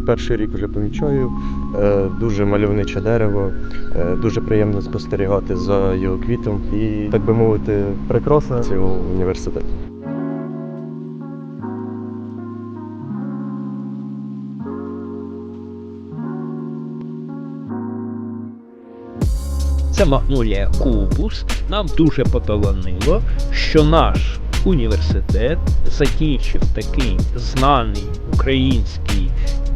Перший рік вже помічаю. Е, Дуже мальовниче дерево, е, дуже приємно спостерігати за його квітом і, так би мовити, прикраса цього університету. Це магнолія Кубус. Нам дуже поталанило, що наш університет закінчив такий знаний український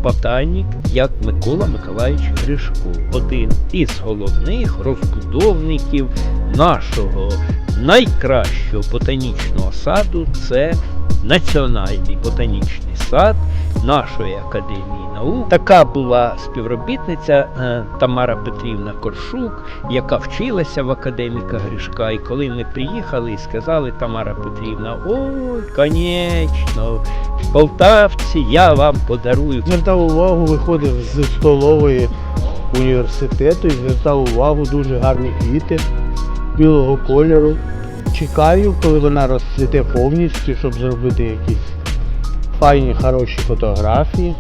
ботанік, як Микола Миколаївич Гришко, один із головних розбудовників нашого найкращого ботанічного саду. Це Національний ботанічний сад нашої академії наук. Така була співробітниця е, Тамара Петрівна Коршук, яка вчилася в академіка Гришка. І коли ми приїхали і сказали Тамара Петрівна, ой, конечно, полтавці, я вам подарую. Звертав увагу, виходив з столової університету і звертав увагу дуже гарні квіти білого кольору. Чекаю, коли вона розцвіте повністю, щоб зробити якісь файні, хороші фотографії.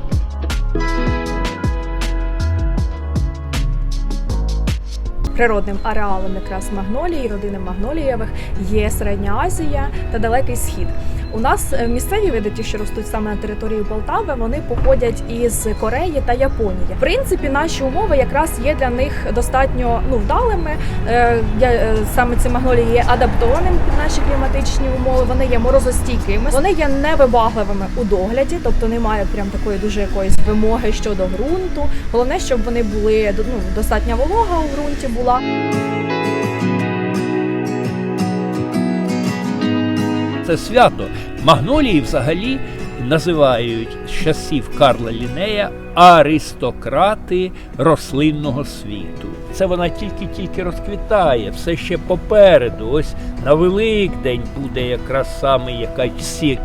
Природним ареалом якраз магнолії, родини магнолієвих є Середня Азія та Далекий Схід. У нас е, місцеві види, ті, що ростуть саме на території Полтави, вони походять із Кореї та Японії. В принципі, наші умови якраз є для них достатньо ну вдалими. Е, е, саме ці магнолії є адаптованими під наші кліматичні умови. Вони є морозостійкими, вони є невибагливими у догляді, тобто немає прям такої дуже якоїсь вимоги щодо ґрунту. Головне, щоб вони були ну, достатня волога у ґрунті була. Це свято. Магнолії взагалі називають з часів Карла Лінея аристократи рослинного світу. Це вона тільки-тільки розквітає, все ще попереду. Ось на Великдень буде якраз саме якась всі